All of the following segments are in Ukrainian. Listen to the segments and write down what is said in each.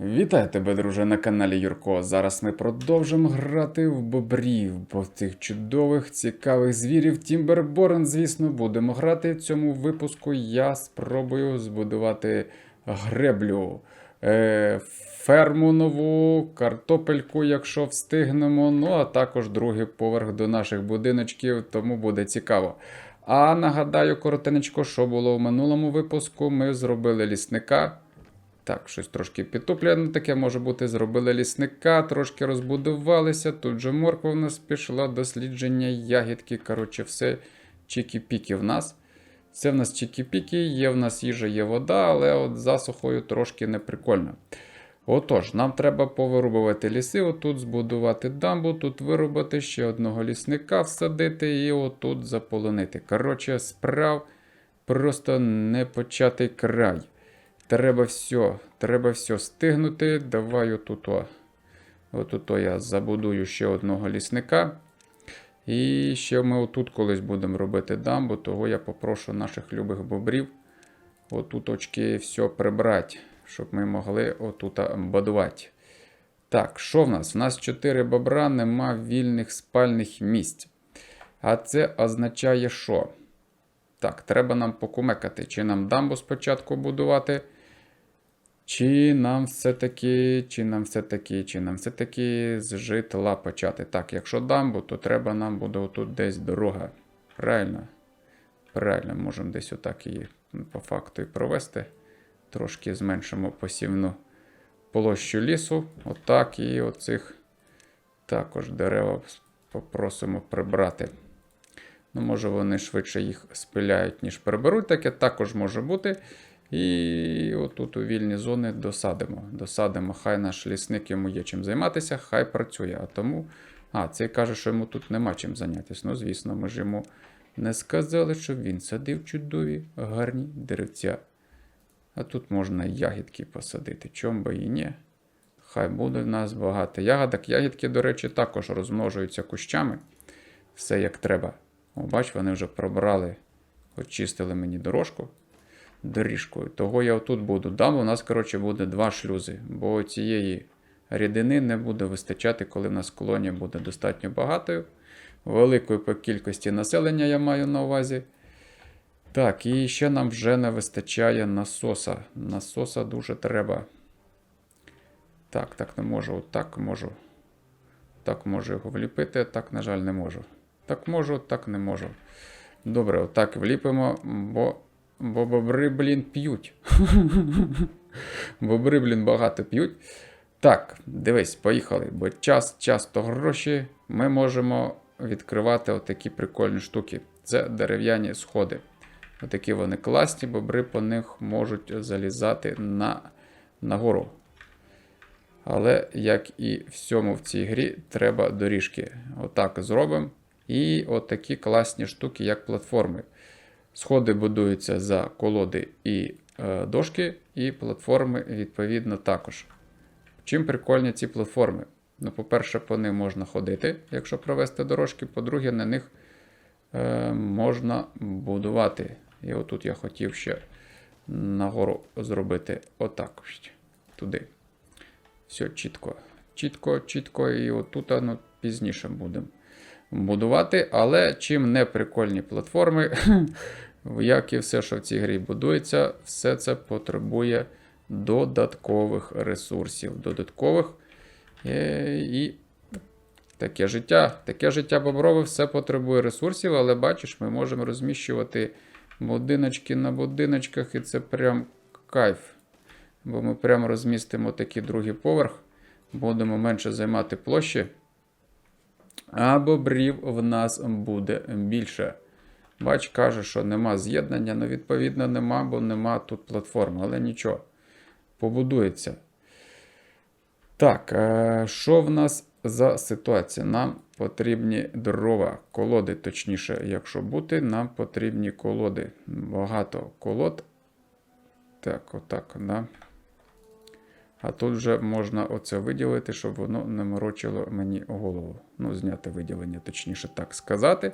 Вітаю тебе, друже, на каналі Юрко. Зараз ми продовжимо грати в бобрів, бо цих чудових, цікавих звірів Тімберборн, звісно, будемо грати. В цьому випуску я спробую збудувати греблю, е, ферму нову, картопельку, якщо встигнемо. Ну, а також другий поверх до наших будиночків, тому буде цікаво. А нагадаю коротенечко, що було в минулому випуску. Ми зробили лісника. Так, щось трошки підтоплено таке може бути. Зробили лісника, трошки розбудувалися. Тут же морква в нас пішла, дослідження, ягідки. Коротше, все чікі-піки в нас. Це в нас чікі-піки, є в нас їжа, є вода, але от засухою трошки неприкольно. Отож, нам треба повирубувати ліси, отут збудувати дамбу, тут вирубати ще одного лісника, всадити і отут заполонити. Коротше, справ просто непочатий край. Треба все, треба все стигнути. Давай отут. О. Отут я забудую ще одного лісника. І ще ми отут колись будемо робити дамбу, того я попрошу наших любих бобрів отут очки все прибрати, щоб ми могли отут будувати. Так, що в нас? У нас 4 бобра, нема вільних спальних місць. А це означає, що? Так, треба нам покумекати, чи нам дамбу спочатку будувати. Чи нам все-таки, чи нам все-таки, чи нам все-таки з житла почати. Так, якщо дамбу, то треба нам буде отут десь дорога. Правильно? Правильно, можемо десь отак її по факту і провести. Трошки зменшимо посівну площу лісу. Отак і оцих також дерева попросимо прибрати. Ну, може, вони швидше їх спиляють, ніж приберуть. Таке також може бути. І отут у вільні зони досадимо. Досадимо, хай наш лісник йому є чим займатися, хай працює. А тому. А, цей каже, що йому тут нема чим зайнятися. Ну, звісно, ми ж йому не сказали, щоб він садив чудові, гарні деревця. А тут можна ягідки посадити. Чом би і ні. Хай буде в нас багато ягодок. Ягідки, до речі, також розмножуються кущами. Все як треба. О, бач, вони вже пробрали, очистили мені дорожку доріжкою. Того я отут буду. Дам у нас, коротше, буде два шлюзи, бо цієї рідини не буде вистачати, коли в нас колонія буде достатньо багатою. Великою по кількості населення я маю на увазі. Так, і ще нам вже не вистачає насоса. Насоса дуже треба. Так, так не можу. Так можу. Так можу його вліпити, так, на жаль, не можу. Так можу, так не можу. Добре, отак вліпимо, бо Бо бобри, блін, п'ють. бобри, блін, багато п'ють. Так, дивись, поїхали. Бо час, час то гроші. Ми можемо відкривати отакі прикольні штуки. Це дерев'яні сходи. Отакі вони класні, бобри по них можуть залізати на, на гору. Але, як і всьому в цій грі, треба доріжки. Отак зробимо. І отакі класні штуки, як платформи. Сходи будуються за колоди і е, дошки, і платформи, відповідно, також. Чим прикольні ці платформи? Ну, По-перше, по ним можна ходити, якщо провести дорожки. По-друге, на них е, можна будувати. І отут я хотів ще нагору зробити отак. Туди. Все чітко. Чітко, чітко, і отут ну, пізніше будемо будувати. Але чим не прикольні платформи, як і все, що в цій грі будується, все це потребує додаткових ресурсів. Додаткових е, і таке життя. Таке життя боброве все потребує ресурсів, але бачиш, ми можемо розміщувати будиночки на будиночках, і це прям кайф. Бо ми прямо розмістимо такий другий поверх, будемо менше займати площі. А бобрів в нас буде більше. Бач, каже, що нема з'єднання, ну, відповідно, нема, бо нема тут платформи, але нічого. Побудується. Так, е, що в нас за ситуація? Нам потрібні дрова, колоди, точніше, якщо бути, нам потрібні колоди. Багато колод. Так, отак, да. А тут вже можна оце виділити, щоб воно не морочило мені голову. Ну, зняти виділення, точніше так сказати.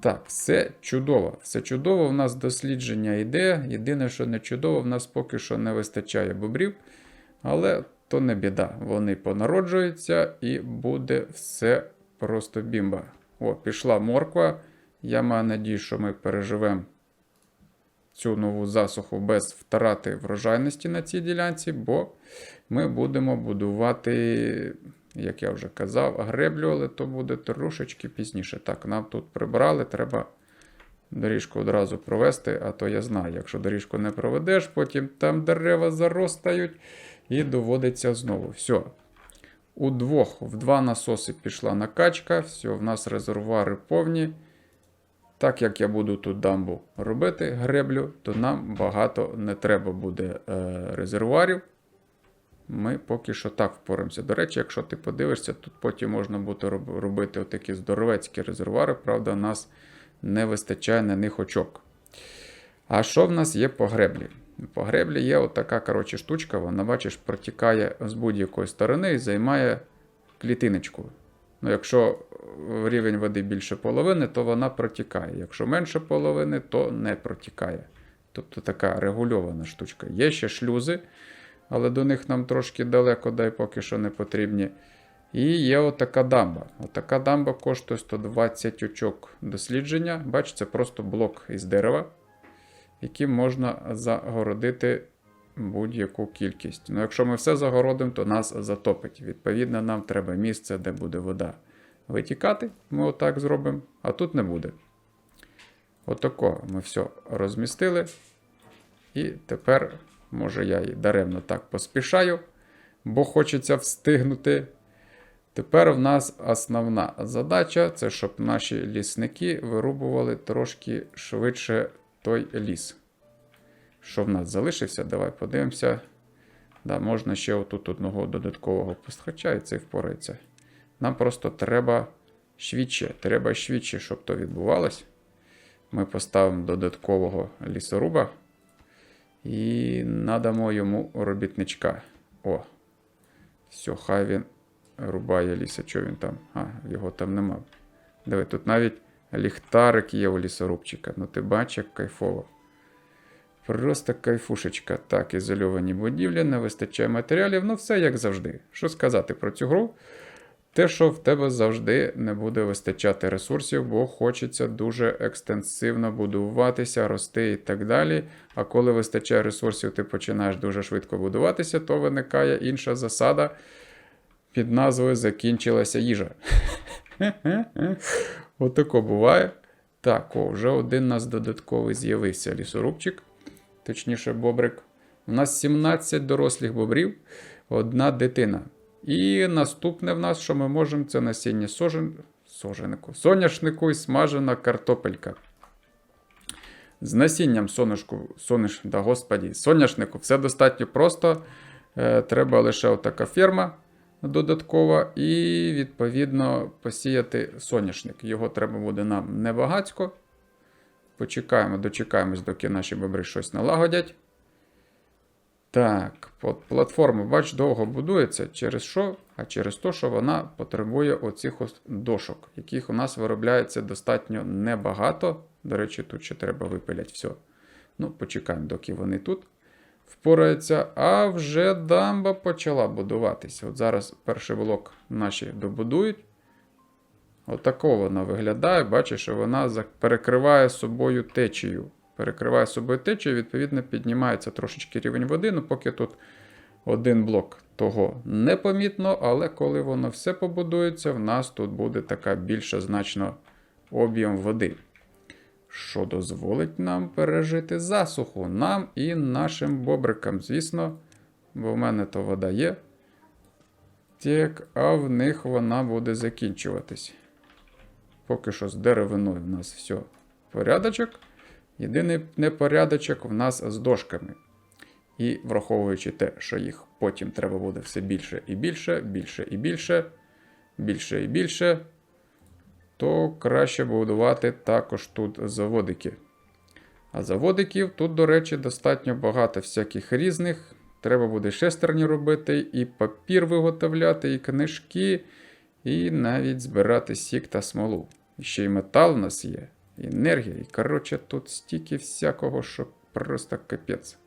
Так, все чудово. Все чудово, в нас дослідження йде. Єдине, що не чудово, в нас поки що не вистачає бобрів. Але то не біда. Вони понароджуються і буде все просто бімба. О, пішла морква. Я маю надію, що ми переживемо цю нову засуху без втрати врожайності на цій ділянці, бо ми будемо будувати, як я вже казав, греблю, але то буде трошечки пізніше. Так, нам тут прибрали, треба доріжку одразу провести, а то я знаю, якщо доріжку не проведеш, потім там дерева заростають і доводиться знову. Все. У двох, в два насоси пішла накачка, все, в нас резервуари повні. Так як я буду тут дамбу робити, греблю, то нам багато не треба буде е, резервуарів. Ми поки що так впораємося. До речі, якщо ти подивишся, тут потім можна буде робити отакі здоровецькі резервуари, правда, у нас не вистачає на них очок. А що в нас є по греблі? По греблі є отака коротше, штучка, вона, бачиш, протікає з будь-якої сторони і займає клітиночку. Ну, якщо рівень води більше половини, то вона протікає. Якщо менше половини, то не протікає. Тобто така регульована штучка. Є ще шлюзи, але до них нам трошки далеко, дай поки що не потрібні. І є отака дамба. Отака дамба коштує 120 очок дослідження. Бачите, просто блок із дерева, яким можна загородити будь-яку кількість. Ну, якщо ми все загородимо, то нас затопить. Відповідно, нам треба місце, де буде вода витікати. Ми отак зробимо, а тут не буде. Отако ми все розмістили. І тепер, може, я і даремно так поспішаю, бо хочеться встигнути. Тепер в нас основна задача це щоб наші лісники вирубували трошки швидше той ліс. Що в нас залишився? Давай подивимося. Да, можна ще отут одного додаткового Хоча і цей впорається. Нам просто треба швидше, треба швидше, щоб то відбувалось. Ми поставимо додаткового лісоруба і надамо йому робітничка. О, все, хай він рубає ліса. Що він там? А, його там нема. Диви, тут навіть ліхтарик є у лісорубчика. Ну ти бачиш, як кайфово. Просто кайфушечка. Так, ізольовані будівлі, не вистачає матеріалів. Ну, все як завжди. Що сказати про цю гру? Те, що в тебе завжди не буде вистачати ресурсів, бо хочеться дуже екстенсивно будуватися, рости і так далі. А коли вистачає ресурсів, ти починаєш дуже швидко будуватися, то виникає інша засада під назвою Закінчилася їжа. Отако буває. Так, о, вже один у нас додатковий з'явився лісорубчик, точніше, бобрик. У нас 17 дорослих бобрів, одна дитина. І наступне в нас, що ми можемо, це насіння сожен... соженику, соняшнику і смажена картопелька. З насінням сонишку, соняш... да, господі, соняшнику все достатньо просто. Е, треба лише отака ферма додаткова, і, відповідно, посіяти соняшник. Його треба буде нам небагацько. Почекаємо, дочекаємось, доки наші бобри щось налагодять. Так, платформа, бач, довго будується. Через що? А через те, що вона потребує оцих дошок, яких у нас виробляється достатньо небагато. До речі, тут ще треба випиляти все. Ну, почекаємо, доки вони тут впораються. А вже дамба почала будуватися. От зараз перший блок наші добудують. Отако вона виглядає. Бачиш, що вона перекриває собою течію. Перекриває собою течію, відповідно, піднімається трошечки рівень води. Ну, поки тут один блок того непомітно, але коли воно все побудується, в нас тут буде така більша значно об'єм води. Що дозволить нам пережити засуху, нам і нашим бобрикам, звісно, бо в мене то вода є. Так, а в них вона буде закінчуватись. Поки що з деревиною в нас все порядочок. Єдиний непорядочок в нас з дошками. І враховуючи те, що їх потім треба буде все більше і більше, більше і більше, більше і більше, то краще будувати також тут заводики. А заводиків тут, до речі, достатньо багато всяких різних. Треба буде шестерні робити, і папір виготовляти, і книжки, і навіть збирати сік та смолу. І ще й метал у нас є, енергія. І коротше, тут стільки всякого, що просто капець.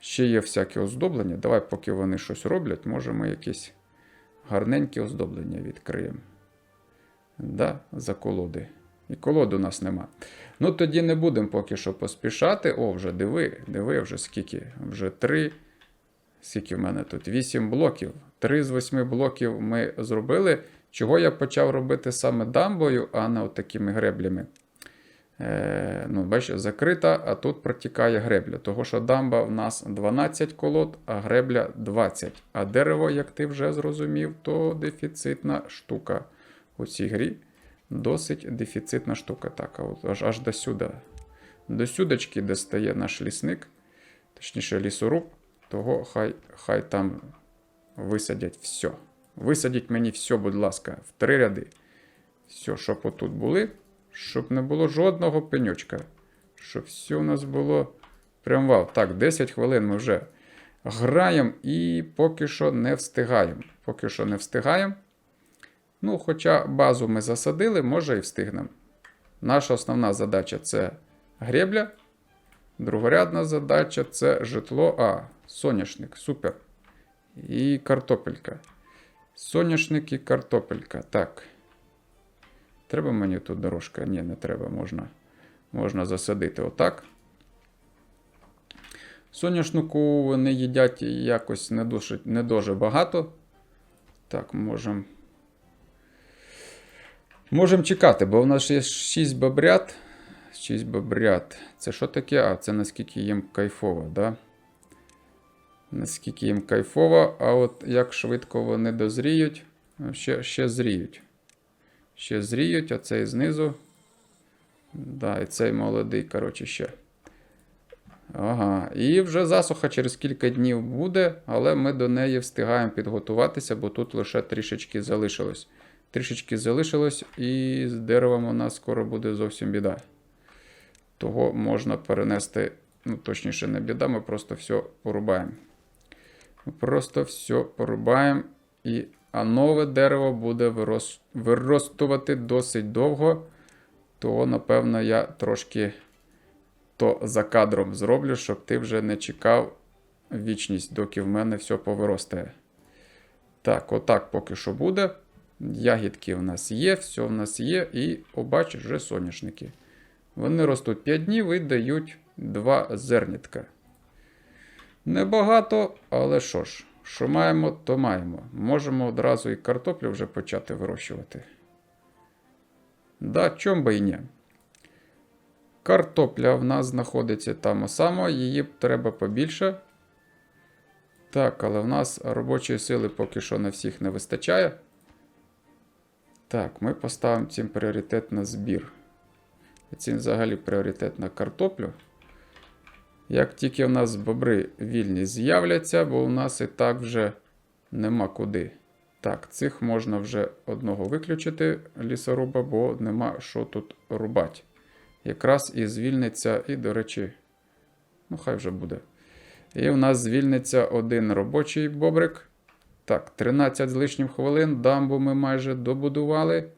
Ще є всяке оздоблення. Давай, поки вони щось роблять, може ми якесь гарненьке оздоблення відкриємо. Да, за колоди. І колод у нас нема. Ну тоді не будемо поки що поспішати. О, вже диви, диви, вже скільки. Вже три. Скільки в мене тут? Вісім блоків. Три з восьми блоків ми зробили. Чого я почав робити саме дамбою, а не такими греблями. Е, ну, бачиш, закрита, а тут протікає гребля. Того, що дамба в нас 12 колод, а гребля 20. А дерево, як ти вже зрозумів, то дефіцитна штука у цій грі. Досить дефіцитна штука. Так, аж, аж до сюди. До сюдочки, де стає наш лісник, точніше лісоруб, того хай, хай там висадять все. Висадіть мені все, будь ласка, в три ряди. Все, щоб отут були, щоб не було жодного пеньочка. Щоб все у нас було прям вау. Так, 10 хвилин ми вже граємо і поки що не встигаємо. Поки що не встигаємо. Ну, хоча базу ми засадили, може і встигнемо. Наша основна задача це гребля. Другорядна задача це житло. А, соняшник, супер. І картопелька. Соняшник і картопелька. Так. Треба мені тут дорожка? Ні, не треба, можна, можна засадити отак. Соняшнику вони їдять якось не дуже, не дуже багато. Так, можемо. Можемо чекати, бо в нас є 6 бобрят. 6 бобрят. Це що таке? А, це наскільки їм кайфово, да? Наскільки їм кайфово, а от як швидко вони дозріють, ще, ще зріють. Ще зріють, а цей знизу. Да, і цей молодий, коротше, ще. Ага, і вже засуха через кілька днів буде, але ми до неї встигаємо підготуватися, бо тут лише трішечки залишилось. Трішечки залишилось, і з деревом у нас скоро буде зовсім біда. Того можна перенести, ну, точніше, не біда, ми просто все порубаємо. Ми просто все порубаємо, і, а нове дерево буде вирос, виростувати досить довго. То, напевно, я трошки то за кадром зроблю, щоб ти вже не чекав вічність, доки в мене все повиростає. Так, отак поки що буде. Ягідки в нас є, все в нас є, і побачиш вже соняшники. Вони ростуть 5 днів і дають 2 зернятка. Небагато, але що ж, що маємо, то маємо. Можемо одразу і картоплю вже почати вирощувати. Да, чом би і ні. Картопля в нас знаходиться там само, її треба побільше. Так, але в нас робочої сили поки що на всіх не вистачає. Так, ми поставимо цим пріоритет на збір. Цим взагалі пріоритет на картоплю. Як тільки в нас бобри вільні з'являться, бо у нас і так вже нема куди. Так, цих можна вже одного виключити лісоруба, бо нема що тут рубати. Якраз і звільниться, і, до речі, ну хай вже буде. І у нас звільниться один робочий бобрик. Так, 13 з лишнім хвилин. Дамбу ми майже добудували.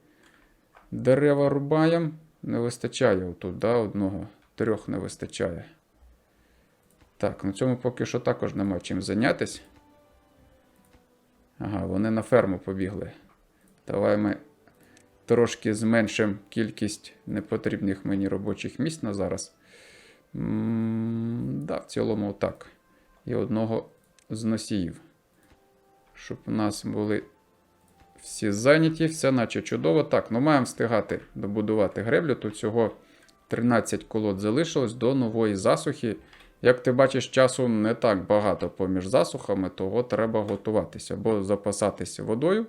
Дерева рубаємо. Не вистачає отут, да, одного. Трьох не вистачає. Так, на цьому поки що також нема чим зайнятися. Ага, вони на ферму побігли. Давай ми трошки зменшимо кількість непотрібних мені робочих місць на зараз. М да, в цілому так. І одного з носіїв. Щоб у нас були всі зайняті, все наче чудово. Так, ну маємо встигати добудувати греблю. Тут всього 13 колод залишилось до нової засухи. Як ти бачиш, часу не так багато поміж засухами, того треба готуватися або запасатися водою,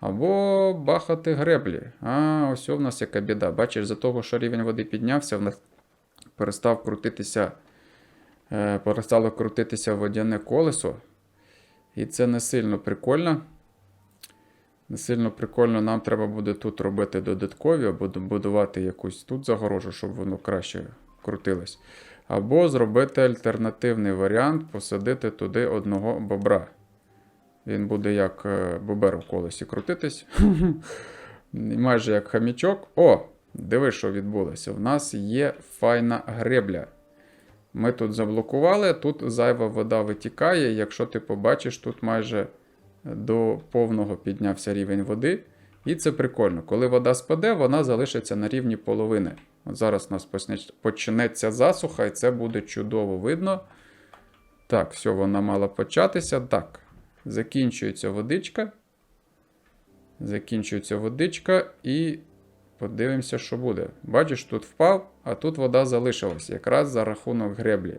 або бахати греблі. А, ось у нас яка біда. Бачиш, за того, що рівень води піднявся, в нас перестав крутитися, е, перестало крутитися водяне колесо. І це не сильно прикольно. Не сильно прикольно, нам треба буде тут робити додаткові, або будувати якусь тут загорожу, щоб воно краще крутилось. Або зробити альтернативний варіант, посадити туди одного бобра. Він буде як е, бобер у колесі крутитись. Майже як хамічок. О! Диви, що відбулося. У нас є файна гребля. Ми тут заблокували, тут зайва вода витікає. Якщо ти побачиш, тут майже до повного піднявся рівень води. І це прикольно. Коли вода спаде, вона залишиться на рівні половини. От зараз у нас почнеться засуха, і це буде чудово видно. Так, все, вона мала початися. Так, закінчується водичка. Закінчується водичка і подивимося, що буде. Бачиш, тут впав, а тут вода залишилась якраз за рахунок греблі.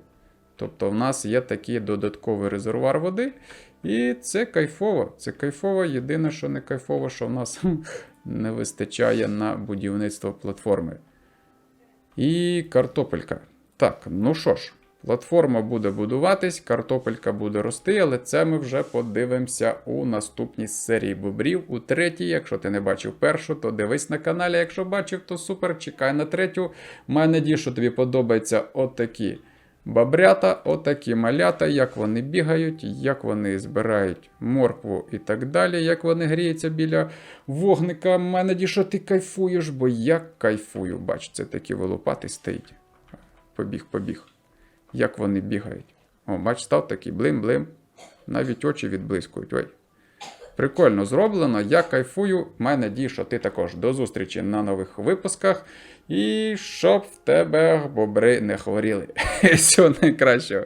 Тобто в нас є такий додатковий резервуар води, і це кайфово. Це кайфово. Єдине, що не кайфово, що в нас не вистачає на будівництво платформи. І картопелька. Так, ну що ж, платформа буде будуватись, картопелька буде рости, але це ми вже подивимося у наступній серії бобрів. У третій, якщо ти не бачив першу, то дивись на каналі. Якщо бачив, то супер, чекай на третю. Маю надію, що тобі подобаються отакі бобрята, отакі малята, як вони бігають, як вони збирають моркву і так далі, як вони гріються біля вогника. Маю надію, що ти кайфуєш, бо я кайфую. Бач, це такі вилупати стоїть. Побіг, побіг. Як вони бігають. О, бач, став такий блим-блим. Навіть очі відблискують. Ой. Прикольно зроблено. Я кайфую. Маю надію, що ти також. До зустрічі на нових випусках. І щоб в тебе бобри не хворіли. Всього найкращого.